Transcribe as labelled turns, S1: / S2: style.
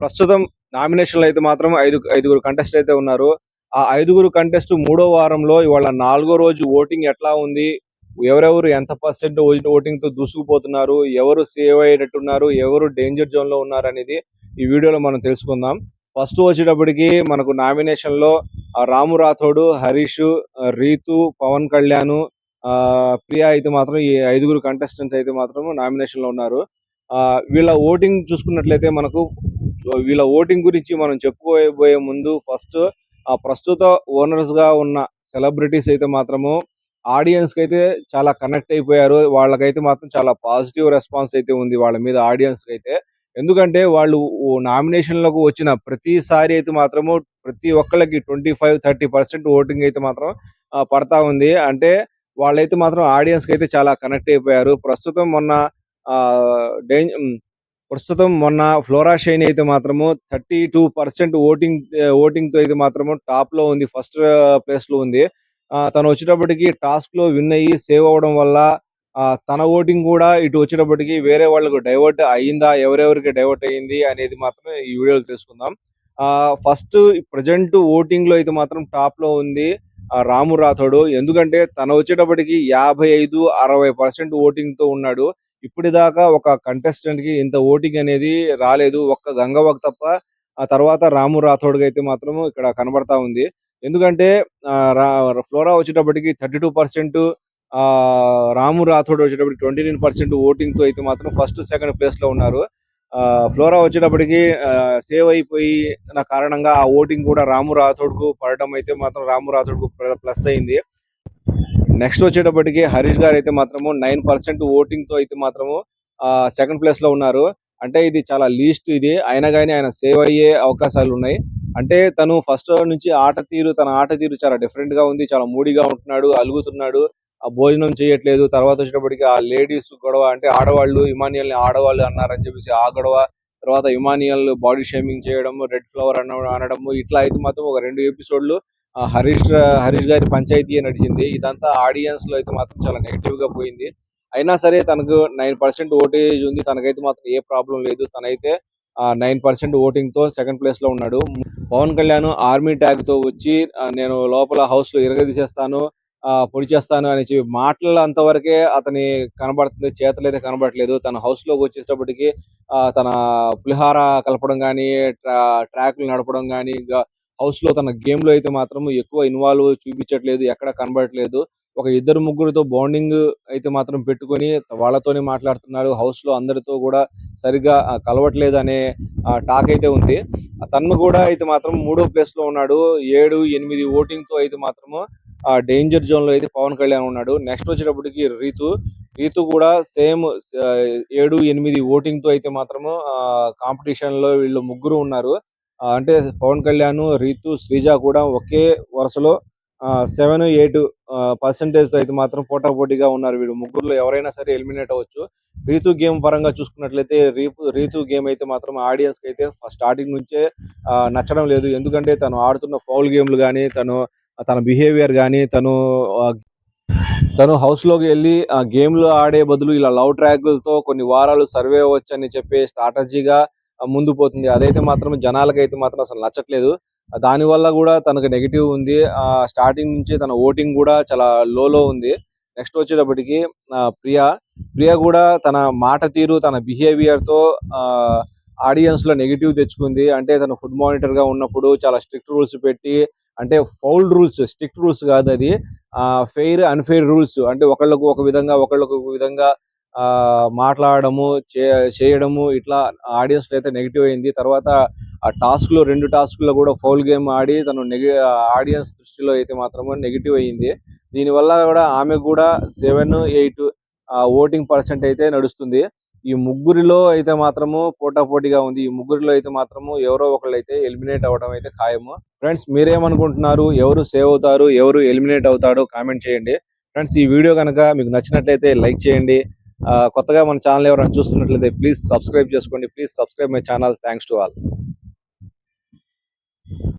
S1: ప్రస్తుతం నామినేషన్లు అయితే మాత్రం ఐదు ఐదుగురు కంటెస్ట్ అయితే ఉన్నారు. ఆ ఐదుగురు కంటెస్ట్ మూడో వారంలో ఇవాళ నాలుగో రోజు ఓటింగ్ ఎట్లా ఉంది? ఎవరెవరు ఎంత పర్సెంట్ ఓటింగ్తో దూసుకుపోతున్నారు? ఎవరు సేవ్ అయ్యేటట్టున్నారు? ఎవరు డేంజర్ జోన్లో ఉన్నారు అనేది ఈ వీడియోలో మనం తెలుసుకుందాం. ఫస్ట్ వచ్చేటప్పటికి మనకు నామినేషన్లో రాము రాథోడు హరీష్ రీతు పవన్ కళ్యాణ్ ఆ ప్రియా అయితే మాత్రం ఈ ఐదుగురు కంటెస్టెంట్స్ అయితే మాత్రం నామినేషన్లో ఉన్నారు. ఆ వీళ్ళ ఓటింగ్ చూసుకున్నట్లయితే మనకు వీళ్ళ ఓటింగ్ గురించి మనం చెప్పుకోబోయే ముందు ఫస్ట్ ఆ ప్రస్తుత ఓనర్స్గా ఉన్న సెలబ్రిటీస్ అయితే మాత్రము ఆడియన్స్కి అయితే చాలా కనెక్ట్ అయిపోయారు. వాళ్ళకైతే మాత్రం చాలా పాజిటివ్ రెస్పాన్స్ అయితే ఉంది వాళ్ళ మీద ఆడియన్స్కి అయితే. ఎందుకంటే వాళ్ళు నామినేషన్లకు వచ్చిన ప్రతిసారి అయితే మాత్రము ప్రతి ఒక్కళ్ళకి twenty five thirty percent voting అయితే మాత్రం పడతా ఉంది. అంటే వాళ్ళైతే మాత్రం ఆడియన్స్కి అయితే చాలా కనెక్ట్ అయిపోయారు. ప్రస్తుతం మొన్న ఆ డేంజ్ ప్రస్తుతం మొన్న ఫ్లోరా షైన్ అయితే మాత్రము థర్టీ టూ పర్సెంట్ ఓటింగ్ ఓటింగ్తో అయితే మాత్రము టాప్లో ఉంది ఫస్ట్ ప్లేస్లో ఉంది. తను వచ్చేటప్పటికి టాస్క్లో విన్ అయ్యి సేవ్ అవ్వడం వల్ల తన ఓటింగ్ కూడా ఇటు వచ్చేటప్పటికి వేరే వాళ్ళకు డైవర్ట్ అయ్యిందా ఎవరెవరికి డైవర్ట్ అయ్యింది అనేది మాత్రమే ఈ వీడియోలో తెలుసుకుందాం. ఆ ఫస్ట్ ప్రజెంట్ ఓటింగ్లో అయితే మాత్రం టాప్లో ఉంది రాము రాథోడు. ఎందుకంటే తను వచ్చేటప్పటికి యాభై ఐదు అరవై పర్సెంట్ ఓటింగ్తో ఉన్నాడు. ఇప్పటిదాకా ఒక కంటెస్టెంట్కి ఇంత ఓటింగ్ అనేది రాలేదు. ఒక్క గంగవ్వకు తప్ప ఆ తర్వాత రాము రాథోడ్గా అయితే మాత్రం ఇక్కడ కనబడతా ఉంది. ఎందుకంటే రా- ఫ్లోరా వచ్చేటప్పటికి థర్టీ టూ పర్సెంట్ ఆ రాము రాథోడ్ వచ్చేటప్పటికి ట్వంటీ నైన్ పర్సెంట్ ఓటింగ్తో అయితే మాత్రం ఫస్ట్ సెకండ్ ప్లేస్లో ఉన్నారు. ఆ ఫ్లోరా వచ్చేటప్పటికి సేవ్ అయిపోయి నా కారణంగా ఆ ఓటింగ్ కూడా రాము రాథోడ్కు పడటం అయితే మాత్రం రాము రాథోడ్కు ప్లస్ అయింది. నెక్స్ట్ వచ్చేటప్పటికి హరీష్ గారు అయితే మాత్రము నైన్ పర్సెంట్ ఓటింగ్తో అయితే మాత్రము సెకండ్ ప్లేస్లో ఉన్నారు. అంటే ఇది చాలా లీస్ట్ ఇది. అయినా కానీ ఆయన సేవ్ అయ్యే అవకాశాలు ఉన్నాయి. అంటే తను ఫస్ట్ నుంచి ఆట తీరు తన ఆట తీరు చాలా డిఫరెంట్గా ఉంది. చాలా మూడిగా ఉంటున్నాడు అలుగుతున్నాడు. ఆ భోజనం చేయట్లేదు. తర్వాత వచ్చేటప్పటికి ఆ లేడీస్ గొడవ అంటే ఆడవాళ్ళు ఇమానియల్ని ఆడవాళ్ళు అన్నారని చెప్పేసి ఆ గొడవ. తర్వాత ఇమానియల్ బాడీ షేమింగ్ చేయడం రెడ్ ఫ్లవర్ అన్న అనడము. ఇట్లా అయితే మాత్రం ఒక రెండు ఎపిసోడ్లు హరీష్ హరీష్ గారి పంచాయతీ నడిచింది. ఇదంతా ఆడియన్స్లో అయితే మాత్రం చాలా నెగిటివ్గా పోయింది. అయినా సరే తనకు నైన్ పర్సెంట్ ఓటేజ్ ఉంది. తనకైతే మాత్రం ఏ ప్రాబ్లం లేదు. తనైతే నైన్ పర్సెంట్ ఓటింగ్తో సెకండ్ ప్లేస్లో ఉన్నాడు. పవన్ కళ్యాణ్ ఆర్మీ ట్యాగ్తో వచ్చి నేను లోపల హౌస్లో ఇరగదీసేస్తాను పొడి చేస్తాను అని చెప్పి మాటల అంతవరకే అతని కనబడుతుంది. చేతలైతే కనబడట్లేదు. తన హౌస్లోకి వచ్చేటప్పటికి తన పులిహార కలపడం కానీ ట్రాక్లు నడపడం కానీ హౌస్లో తన గేమ్లో అయితే మాత్రం ఎక్కువ ఇన్వాల్వ్ చూపించట్లేదు ఎక్కడ కనబడట్లేదు. ఒక ఇద్దరు ముగ్గురితో బాండింగ్ అయితే మాత్రం పెట్టుకొని వాళ్ళతోనే మాట్లాడుతున్నాడు. హౌస్లో అందరితో కూడా సరిగ్గా కలవట్లేదు అనే టాక్ అయితే ఉంది. తను కూడా అయితే మాత్రం మూడో ప్లేస్లో ఉన్నాడు. ఏడు ఎనిమిది ఓటింగ్తో అయితే మాత్రము ఆ డేంజర్ జోన్లో అయితే పవన్ కళ్యాణ్ ఉన్నాడు. నెక్స్ట్ వచ్చేటప్పటికి రీతు. రీతు కూడా సేమ్ ఏడు ఎనిమిది ఓటింగ్తో అయితే మాత్రము కాంపిటీషన్లో వీళ్ళు ముగ్గురు ఉన్నారు. అంటే పవన్ కళ్యాణ్ రీతు శ్రీజ కూడా ఒకే వరుసలో సెవెన్ ఎయిట్ పర్సంటేజ్తో అయితే మాత్రం పోటాపోటీగా ఉన్నారు వీడు ముగ్గురులో ఎవరైనా సరే ఎలిమినేట్ అవ్వచ్చు. రీతు గేమ్ పరంగా చూసుకున్నట్లయితే రీపు రీతు గేమ్ అయితే మాత్రం ఆడియన్స్కి అయితే స్టార్టింగ్ నుంచే నచ్చడం లేదు. ఎందుకంటే తను ఆడుతున్న ఫౌల్ గేమ్లు కానీ తను తన బిహేవియర్ కానీ తను తను హౌస్లోకి వెళ్ళి ఆ గేమ్లు ఆడే బదులు ఇలా లవ్ ట్రాక్లతో కొన్ని వారాలు సర్వే అవ్వచ్చు అని చెప్పి స్ట్రాటజీగా ముందు పోతుంది. అదైతే మాత్రం జనాలకైతే మాత్రం అసలు నచ్చట్లేదు. దానివల్ల కూడా తనకు నెగిటివ్ ఉంది. స్టార్టింగ్ నుంచి తన ఓటింగ్ కూడా చాలా లోలో ఉంది. నెక్స్ట్ వచ్చేటప్పటికి ప్రియా ప్రియా కూడా తన మాట తీరు తన బిహేవియర్తో ఆడియన్స్లో నెగిటివ్ తెచ్చుకుంది. అంటే తను ఫుడ్ మానిటర్గా ఉన్నప్పుడు చాలా స్ట్రిక్ట్ రూల్స్ పెట్టి అంటే ఫౌల్ రూల్స్ స్ట్రిక్ట్ రూల్స్ కాదు అది. ఫెయిర్ అన్ఫెయిర్ రూల్స్ అంటే ఒకళ్ళకు ఒక విధంగా ఒకళ్ళకు ఒక విధంగా మాట్లాడము చే- చేయడము ఇట్లా ఆడియన్స్లో అయితే నెగిటివ్ అయింది. తర్వాత ఆ టాస్క్లో రెండు టాస్క్లో కూడా ఫౌల్ గేమ్ ఆడి తను నెగి ఆడియన్స్ దృష్టిలో అయితే మాత్రమే నెగిటివ్ అయ్యింది దీనివల్ల కూడా ఆమె కూడా సెవెన్ ఎయిట్ ఓటింగ్ పర్సెంట్ అయితే నడుస్తుంది. ఈ ముగ్గురిలో అయితే మాత్రము పోటాపోటీగా ఉంది. ఈ ముగ్గురిలో అయితే మాత్రము ఎవరో ఒకళ్ళు అయితే ఎలిమినేట్ అవ్వడం అయితే ఖాయము. ఫ్రెండ్స్ మీరేమనుకుంటున్నారు? ఎవరు సేవ్ అవుతారు? ఎవరు ఎలిమినేట్ అవుతాడో కామెంట్ చేయండి. ఫ్రెండ్స్ ఈ వీడియో కనుక మీకు నచ్చినట్లయితే లైక్ చేయండి. కొత్తగా మన ఛానల్ ఎవరైనా చూస్తున్నట్లయితే ప్లీజ్ సబ్స్క్రైబ్ చేసుకోండి. Please subscribe my channel. Thanks to all.